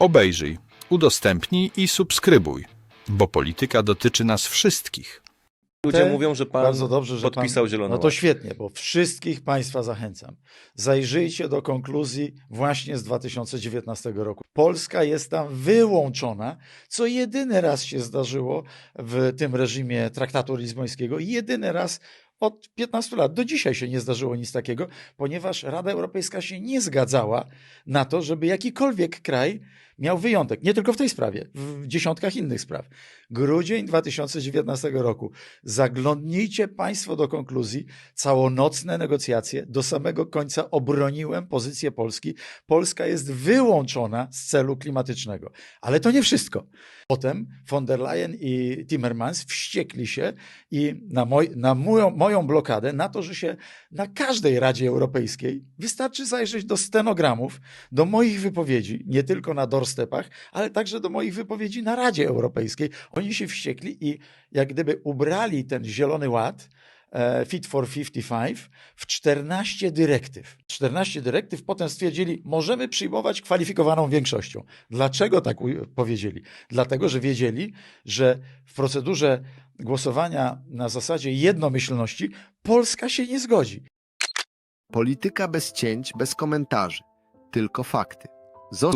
Obejrzyj, udostępnij i subskrybuj, bo polityka dotyczy nas wszystkich. Ludzie mówią, że pan Bardzo dobrze, że podpisał pan, Zielony No to Ład. świetnie, bo wszystkich Państwa zachęcam. Zajrzyjcie do konkluzji właśnie z 2019 roku. Polska jest tam wyłączona, co jedyny raz się zdarzyło w tym reżimie traktatu lizbońskiego. Jedyny raz od 15 lat. Do dzisiaj się nie zdarzyło nic takiego, ponieważ Rada Europejska się nie zgadzała na to, żeby jakikolwiek kraj miał wyjątek. Nie tylko w tej sprawie, w dziesiątkach innych spraw. Grudzień 2019 roku. Zaglądnijcie Państwo do konkluzji. Całonocne negocjacje. Do samego końca obroniłem pozycję Polski. Polska jest wyłączona z celu klimatycznego. Ale to nie wszystko. Potem von der Leyen i Timmermans wściekli się i na, moj, na moją, moją blokadę, na to, że się na każdej Radzie Europejskiej wystarczy zajrzeć do stenogramów, do moich wypowiedzi, nie tylko na ale także do moich wypowiedzi na Radzie Europejskiej. Oni się wściekli i jak gdyby ubrali ten zielony ład, e, Fit for 55 w 14 dyrektyw. 14 dyrektyw, potem stwierdzili, możemy przyjmować kwalifikowaną większością. Dlaczego tak powiedzieli? Dlatego, że wiedzieli, że w procedurze głosowania na zasadzie jednomyślności Polska się nie zgodzi. Polityka bez cięć, bez komentarzy. Tylko fakty.